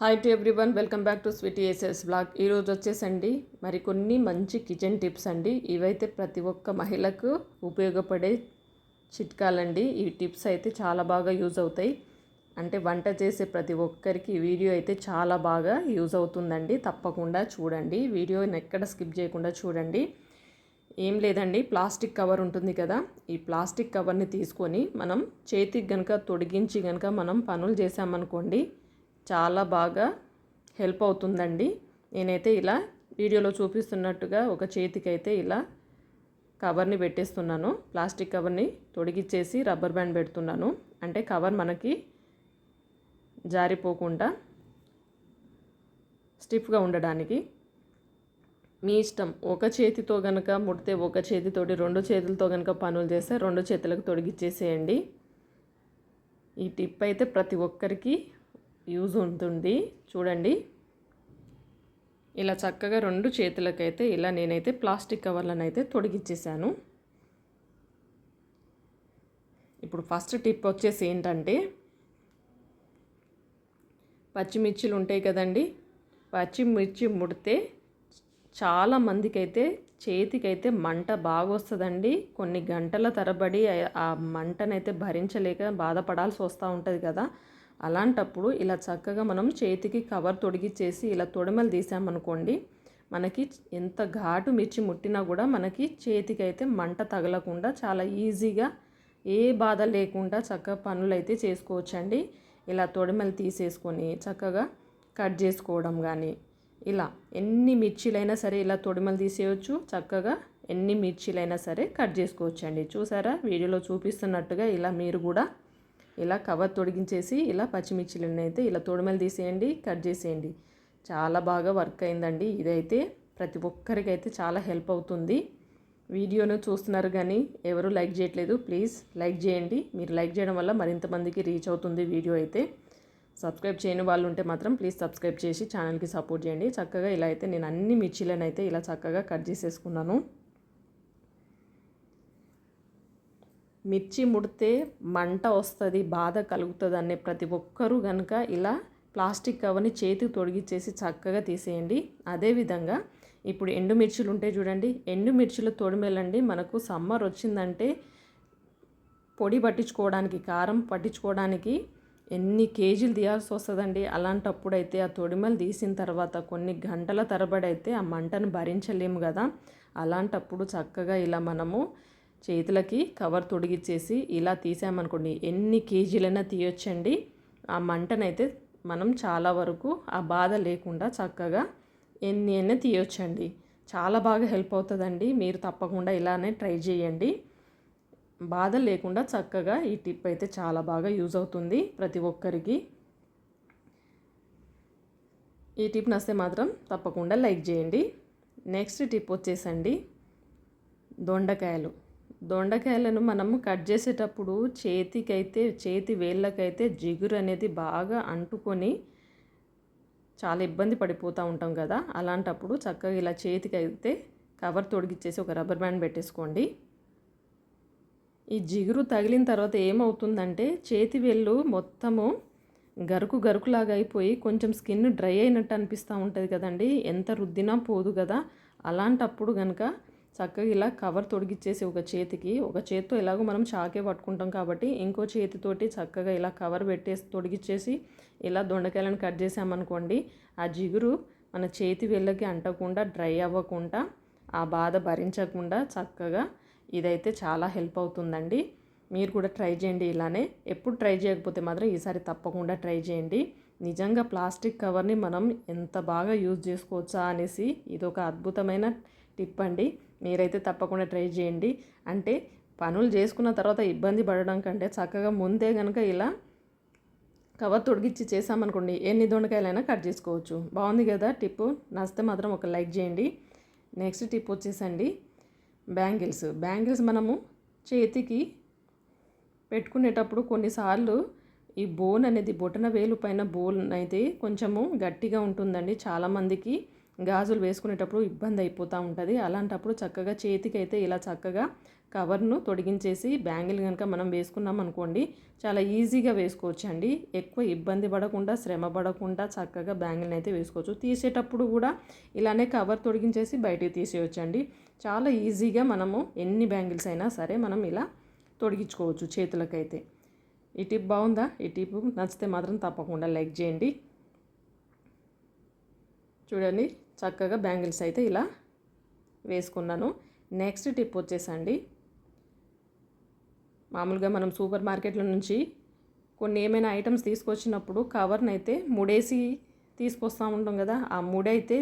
Hi to everyone welcome back to sweety aces blog ఈరోజు వచ్చేసండి మరికొన్ని మంచి కిచెన్ టిప్స్ అండి. ఇవైతే ప్రతి ఒక్క మహిళకు ఉపయోగపడే చిట్కాలండి. ఈ టిప్స్ అయితే చాలా బాగా యూజ్ అవుతాయి. అంటే వంట చేసే ప్రతి ఒక్కరికి ఈ వీడియో అయితే చాలా బాగా యూజ్ అవుతుందండి. తప్పకుండా చూడండి. వీడియోని ఎక్కడ స్కిప్ చేయకుండా చూడండి. ఏం లేదండి ప్లాస్టిక్ కవర్ ఉంటుంది కదా. ఈ ప్లాస్టిక్ కవర్ని తీసుకొని మనం చేతికి కనుక తొడిగించి కనుక మనం పనులు చేసామనుకోండి చాలా బాగా హెల్ప్ అవుతుందండి. నేనైతే ఇలా వీడియోలో చూపిస్తున్నట్టుగా ఒక చేతికైతే ఇలా కవర్ని పెట్టేస్తున్నాను. ప్లాస్టిక్ కవర్ని తొడిగిచ్చేసి రబ్బర్ బ్యాండ్ పెడుతున్నాను. అంటే కవర్ మనకి జారిపోకుండా స్టిఫ్గా ఉండడానికి. మీ ఇష్టం. ఒక చేతితో కనుక ముడితే ఒక చేతితోటి రెండు చేతులతో కనుక పనులు చేస్తే రెండు చేతులకు తొడిగిచ్చేసేయండి. ఈ టిప్ అయితే ప్రతి ఒక్కరికి యూజ్ ఉంటుంది. చూడండి. ఇలా చక్కగా రెండు చేతులకైతే ఇలా నేనైతే ప్లాస్టిక్ కవర్లను అయితే తొడిగిచ్చేసాను. ఇప్పుడు ఫస్ట్ టిప్ వచ్చేసి ఏంటంటే పచ్చిమిర్చిలు ఉంటాయి కదండి. పచ్చిమిర్చి ముడితే చాలా మందికైతే చేతికైతే మంట బాగా వస్తుందండి కొన్ని గంటల తరబడి ఆ మంటనైతే భరించలేక బాధపడాల్సి వస్తూ ఉంటుంది కదా. అలాంటప్పుడు ఇలా చక్కగా మనం చేతికి కవర్ తొడిగిచ్చేసి ఇలా తొడమలు తీసామనుకోండి మనకి ఎంత ఘాటు మిర్చి ముట్టినా కూడా మనకి చేతికి అయితే మంట తగలకుండా చాలా ఈజీగా ఏ బాధ లేకుండా చక్కగా పనులు అయితే చేసుకోవచ్చండి. ఇలా తొడిమలు తీసేసుకొని చక్కగా కట్ చేసుకోవడం కానీ ఇలా ఎన్ని మిర్చీలైనా సరే ఇలా తొడిమలు తీసేయచ్చు చక్కగా ఎన్ని మిర్చీలైనా సరే కట్ చేసుకోవచ్చండి. చూసారా? వీడియోలో చూపిస్తున్నట్టుగా ఇలా మీరు కూడా ఇలా కవర్ తొడిగించేసి ఇలా పచ్చిమిర్చిలను అయితే ఇలా తొడిమలు తీసేయండి కట్ చేసేయండి. చాలా బాగా వర్క్ అయిందండి. ఇదైతే ప్రతి ఒక్కరికి అయితే చాలా హెల్ప్ అవుతుంది. వీడియోను చూస్తున్నారు కానీ ఎవరు లైక్ చేయట్లేదు ప్లీజ్ లైక్ చేయండి. మీరు లైక్ చేయడం వల్ల మరింత మందికి రీచ్ అవుతుంది వీడియో అయితే. సబ్స్క్రైబ్ చేయని వాళ్ళు ఉంటే మాత్రం ప్లీజ్ సబ్స్క్రైబ్ చేసి ఛానల్కి సపోర్ట్ చేయండి. చక్కగా ఇలా అయితే నేను అన్ని మిర్చీలను అయితే ఇలా చక్కగా కట్ చేసేసుకున్నాను. మిర్చి ముడితే మంట వస్తుంది బాధ కలుగుతుంది అనే ప్రతి ఒక్కరూ కనుక ఇలా ప్లాస్టిక్ కవర్ని చేతికి తొడిగిచ్చేసి చక్కగా తీసేయండి. అదేవిధంగా ఇప్పుడు ఎండుమిర్చిలు ఉంటాయి చూడండి ఎండుమిర్చిలు తొడిమెలండి మనకు సమ్మర్ వచ్చిందంటే పొడి పట్టించుకోవడానికి కారం పట్టించుకోవడానికి ఎన్ని కేజీలు తీయాల్సి వస్తుందండి. అలాంటప్పుడు అయితే ఆ తొడిమలు తీసిన తర్వాత కొన్ని గంటల తరబడి అయితే ఆ మంటను భరించలేము కదా. అలాంటప్పుడు చక్కగా ఇలా మనము చేతులకి కవర్ తొడిగిచ్చేసి ఇలా తీసామనుకోండి ఎన్ని కేజీలైనా తీయొచ్చండి. ఆ మంటనైతే మనం చాలా వరకు ఆ బాధ లేకుండా చక్కగా ఎన్ని అయినా తీయొచ్చండి. చాలా బాగా హెల్ప్ అవుతుందండి. మీరు తప్పకుండా ఇలానే ట్రై చేయండి. బాధ లేకుండా చక్కగా ఈ టిప్ అయితే చాలా బాగా యూజ్ అవుతుంది ప్రతి ఒక్కరికి. ఈ టిప్ నస్తే మాత్రం తప్పకుండా లైక్ చేయండి. నెక్స్ట్ టిప్ వచ్చేసండి దొండకాయలు. దొండకాయలను మనం కట్ చేసేటప్పుడు చేతికైతే చేతి వేళ్ళకైతే జిగురు అనేది బాగా అంటుకొని చాలా ఇబ్బంది పడిపోతూ ఉంటాం కదా. అలాంటప్పుడు చక్కగా ఇలా చేతికైతే కవర్ తొడిగిచ్చేసి ఒక రబ్బర్ బ్యాండ్ పెట్టేసుకోండి. ఈ జిగురు తగిలిన తర్వాత ఏమవుతుందంటే చేతి వేళ్ళు మొత్తము గరుకు గరుకులాగా అయిపోయి కొంచెం స్కిన్ డ్రై అయినట్టు అనిపిస్తూ ఉంటుంది కదండి. ఎంత రుద్దినా పోదు కదా. అలాంటప్పుడు కనుక చక్కగా ఇలా కవర్ తొడిగిచ్చేసి ఒక చేతికి ఒక చేతితో ఇలాగో మనం చాకే పట్టుకుంటాం కాబట్టి ఇంకో చేతితోటి చక్కగా ఇలా కవర్ పెట్టేసి తొడిగిచ్చేసి ఇలా దొండకాయలను కట్ చేసామనుకోండి ఆ జిగురు మన చేతి వెళ్ళకి అంటకుండా డ్రై అవ్వకుండా ఆ బాధ భరించకుండా చక్కగా ఇదైతే చాలా హెల్ప్ అవుతుందండి. మీరు కూడా ట్రై చేయండి ఇలానే. ఎప్పుడు ట్రై చేయకపోతే మాత్రం ఈసారి తప్పకుండా ట్రై చేయండి. నిజంగా ప్లాస్టిక్ కవర్ని మనం ఎంత బాగా యూజ్ చేసుకోవచ్చా అనేసి ఇది ఒక అద్భుతమైన టిప్ అండి. మీరైతే తప్పకుండా ట్రై చేయండి. అంటే పనులు చేసుకున్న తర్వాత ఇబ్బంది పడడం కంటే చక్కగా ముందే కనుక ఇలా కవర్ తొడిగిచ్చి చేసామనుకోండి ఎన్ని దొండకాయలైనా కట్ చేసుకోవచ్చు. బాగుంది కదా? టిప్పు నచ్చితే మాత్రం ఒక లైక్ చేయండి. నెక్స్ట్ టిప్ వచ్చేసండి బ్యాంగిల్స్. బ్యాంగిల్స్ మనము చేతికి పెట్టుకునేటప్పుడు కొన్నిసార్లు ఈ బోన్ అనేది బొటన వేలు పైన బోన్ అయితే కొంచెము గట్టిగా ఉంటుందండి చాలామందికి. గాజులు వేసుకునేటప్పుడు ఇబ్బంది అయిపోతూ ఉంటుంది. అలాంటప్పుడు చక్కగా చేతికి అయితే ఇలా చక్కగా కవర్ను తొడిగించేసి బ్యాంగిల్ కనుక మనం వేసుకున్నాం అనుకోండి చాలా ఈజీగా వేసుకోవచ్చు అండి ఎక్కువ ఇబ్బంది పడకుండా శ్రమ పడకుండా చక్కగా బ్యాంగిల్ని అయితే వేసుకోవచ్చు. తీసేటప్పుడు కూడా ఇలానే కవర్ తొడిగించేసి బయటికి తీసేయచ్చు అండి చాలా ఈజీగా మనము ఎన్ని బ్యాంగిల్స్ అయినా సరే మనం ఇలా తొడిగించుకోవచ్చు చేతులకైతే. ఈ టిప్ బాగుందా? ఈ టిప్ నచ్చితే మాత్రం తప్పకుండా లైక్ చేయండి. చూడండి. చక్కగా బ్యాంగిల్స్ అయితే ఇలా వేసుకున్నాను. నెక్స్ట్ టిప్ వచ్చేసండి. మామూలుగా మనం సూపర్ మార్కెట్ల నుంచి కొన్ని ఏమైనా ఐటమ్స్ తీసుకొచ్చినప్పుడు కవర్ని అయితే ముడేసి తీసుకొస్తూ ఉంటాం కదా ఆ ముడైతే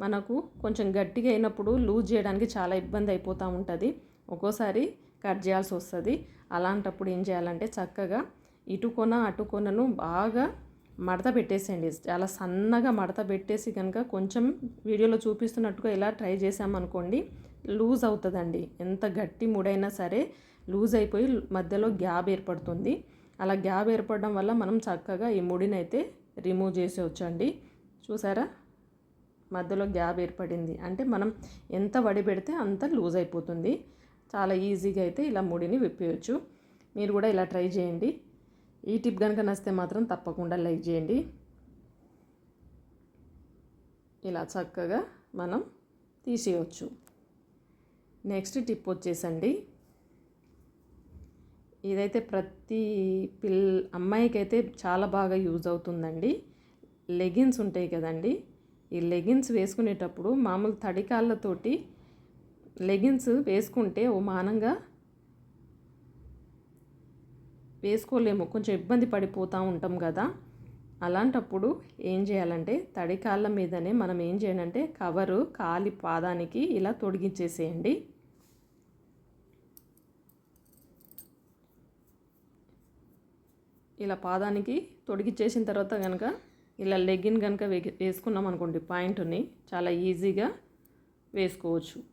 మనకు కొంచెం గట్టిగా అయినప్పుడు లూజ్ చేయడానికి చాలా ఇబ్బంది అయిపోతూ ఉంటుంది. ఒక్కోసారి కట్ చేయాల్సి వస్తుంది. అలాంటప్పుడు ఏం చేయాలంటే చక్కగా ఇటుకొన అటుకొనను బాగా మడత పెట్టేసేయండి. చాలా సన్నగా మడత పెట్టేసి కనుక కొంచెం వీడియోలో చూపిస్తున్నట్టుగా ఇలా ట్రై చేసామనుకోండి లూజ్ అవుతుందండి. ఎంత గట్టి ముడైనా సరే లూజ్ అయిపోయి మధ్యలో గ్యాప్ ఏర్పడుతుంది. అలా గ్యాప్ ఏర్పడడం వల్ల మనం చక్కగా ఈ ముడిని అయితే రిమూవ్ చేసేవచ్చండి చూసారా? మధ్యలో గ్యాప్ ఏర్పడింది. అంటే మనం ఎంత వడి పెడితే అంత లూజ్ అయిపోతుంది. చాలా ఈజీగా అయితే ఇలా ముడిని విప్పేయచ్చు. మీరు కూడా ఇలా ట్రై చేయండి. ఈ టిప్ కనుక నచ్చితే మాత్రం తప్పకుండా లైక్ చేయండి. ఇలా చక్కగా మనం తీసేయచ్చు. నెక్స్ట్ టిప్ వచ్చేసండి. ఇదైతే ప్రతి పిల్ అమ్మాయికి అయితే చాలా బాగా యూజ్ అవుతుందండి. లెగిన్స్ ఉంటాయి కదండి. ఈ లెగిన్స్ వేసుకునేటప్పుడు మామూలు తడికాళ్ళతోటి లెగిన్స్ వేసుకుంటే ఓ మానంగా వేసుకోలేము. కొంచెం ఇబ్బంది పడిపోతూ ఉంటాం కదా. అలాంటప్పుడు ఏం చేయాలంటే తడి కాళ్ళ మీదనే మనం ఏం చేయాలంటే కవరు కాలి పాదానికి ఇలా తొడిగించేసేయండి. ఇలా పాదానికి తొడిగిచ్చేసిన తర్వాత కనుక ఇలా లెగ్గిన్ కనుక వేసుకున్నాం అనుకోండి పాయింట్ని చాలా ఈజీగా వేసుకోవచ్చు.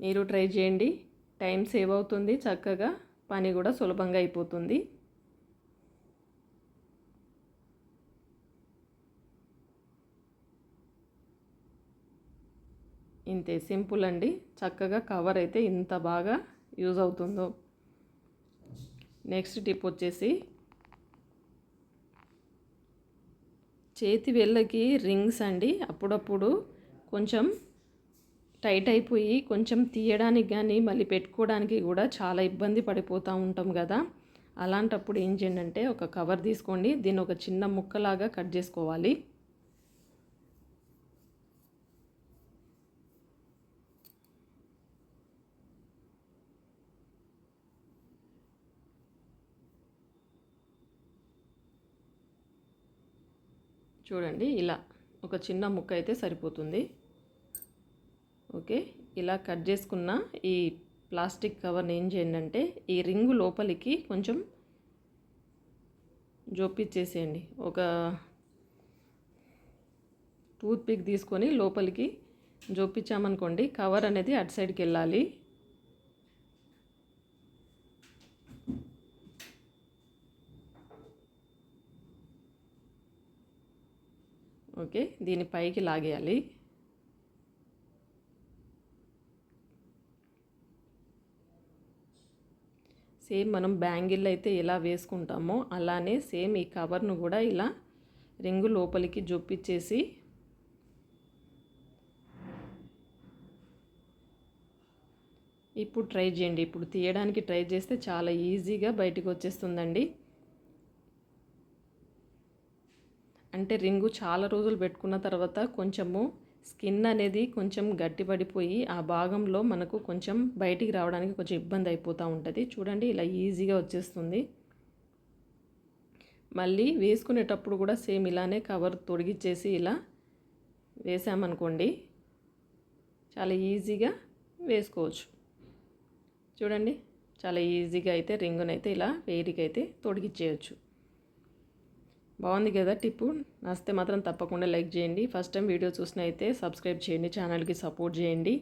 మీరు ట్రై చేయండి. టైం సేవ్ అవుతుంది చక్కగా. పని కూడా సులభంగా అయిపోతుంది. ఇంతే సింపుల్ అండి. చక్కగా కవర్ అయితే ఇంత బాగా యూజ్ అవుతుందో. నెక్స్ట్ టిప్ వచ్చేసి చేతి వెళ్ళకి రింగ్స్ అండి. అప్పుడప్పుడు కొంచెం టైట్ అయిపోయి కొంచెం తీయడానికి కానీ మళ్ళీ పెట్టుకోవడానికి కూడా చాలా ఇబ్బంది పడిపోతూ ఉంటాం కదా అలాంటప్పుడు ఏం చేయండి అంటే ఒక కవర్ తీసుకోండి. దీన్ని ఒక చిన్న ముక్కలాగా కట్ చేసుకోవాలి. చూడండి ఇలా ఒక చిన్న ముక్క అయితే సరిపోతుంది. ఓకే? ఇలా కట్ చేసుకున్న ఈ ప్లాస్టిక్ కవర్ని ఏం చేయండి అంటే ఈ రింగు లోపలికి కొంచెం జోపిచ్చేసేయండి ఒక టూత్ పిక్ తీసుకొని లోపలికి జోపించామనుకోండి కవర్ అనేది అటు సైడ్కి వెళ్ళాలి ఓకే? దీని పైకి లాగేయాలి. సేమ్ మనం బ్యాంగిల్ అయితే ఎలా వేసుకుంటామో అలానే సేమ్ ఈ కవర్ను కూడా ఇలా రింగు లోపలికి జొప్పిచ్చేసి ఇప్పుడు ట్రై చేయండి. ఇప్పుడు తీయడానికి ట్రై చేస్తే చాలా ఈజీగా బయటకు వచ్చేస్తుందండి. అంటే రింగు చాలా రోజులు పెట్టుకున్న తర్వాత కొంచెము స్కిన్ అనేది కొంచెం గట్టిపడిపోయి ఆ భాగంలో మనకు కొంచెం బయటికి రావడానికి కొంచెం ఇబ్బంది అయిపోతూ ఉంటుంది. చూడండి ఇలా ఈజీగా వచ్చేస్తుంది. మళ్ళీ వేసుకునేటప్పుడు కూడా సేమ్ ఇలానే కవర్ తొడిగిచ్చేసి ఇలా వేసామనుకోండి చాలా ఈజీగా వేసుకోవచ్చు. చూడండి చాలా ఈజీగా అయితే రింగునైతే ఇలా వేడికైతే తొడిగిచ్చేయచ్చు. బాగుంది కదా టిప్పు? నచ్చితే మాత్రం తప్పకుండా లైక్ చేయండి. ఫస్ట్ టైం వీడియో చూసిన అయితే సబ్స్క్రైబ్ చేయండి ఛానల్కి సపోర్ట్ చేయండి.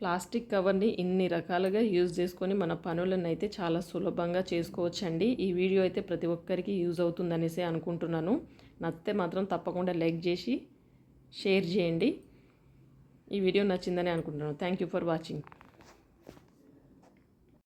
ప్లాస్టిక్ కవర్ని ఇన్ని రకాలుగా యూజ్ చేసుకొని మన పనులను అయితే చాలా సులభంగా చేసుకోవచ్చండి. ఈ వీడియో అయితే ప్రతి ఒక్కరికి యూజ్ అవుతుందనేసి అనుకుంటున్నాను. నచ్చితే మాత్రం తప్పకుండా లైక్ చేసి షేర్ చేయండి. ఈ వీడియో నచ్చిందని అనుకుంటున్నాను. Thank you for watching